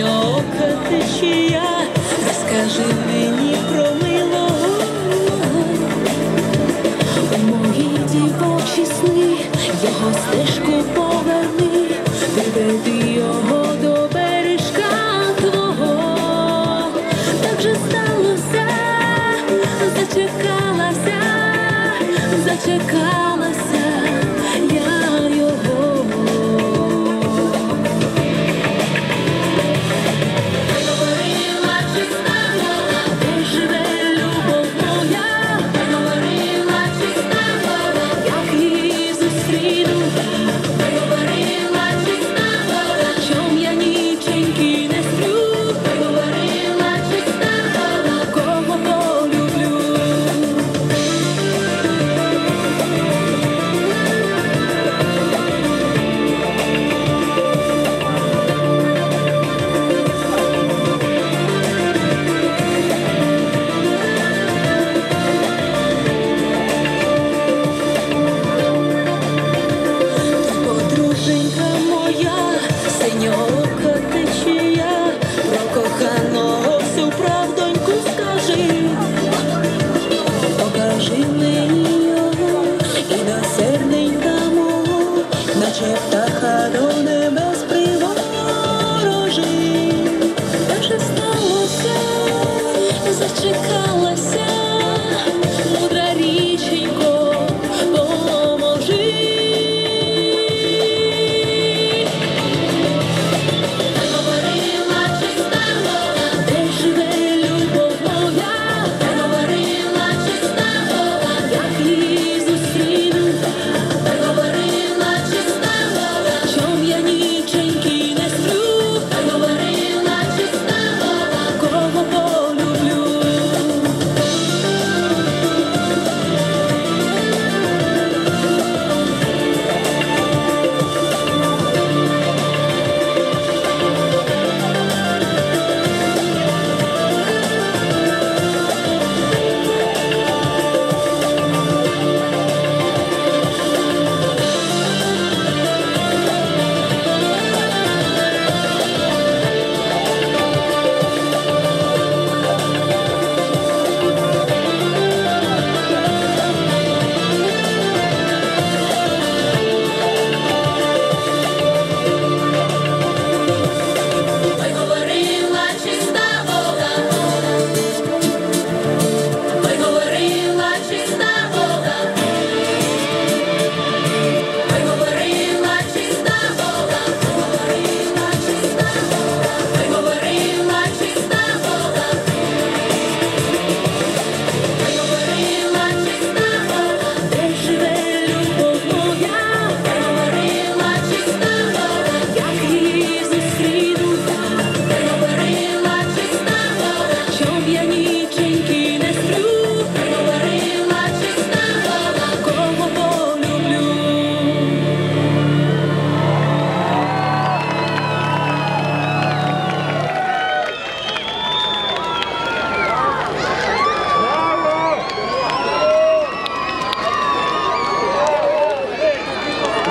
синьока течія, розкажи мені про милого, у моїй дівочі сни його стежку поверни, ти його до бережка твого, так же сталося, зачекалася, зачекалася.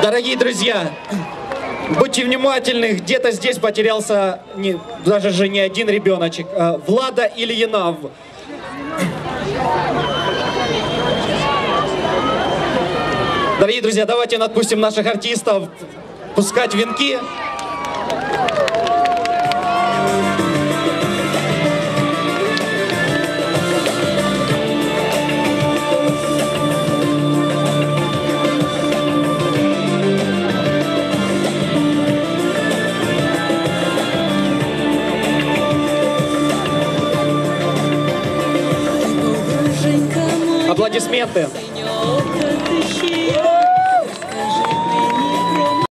Дорогие друзья, будьте внимательны, где-то здесь потерялся не, даже же не один ребеночек. А Влада Ильинав. Дорогие друзья, давайте отпустим наших артистов пускать венки. аплодисменты.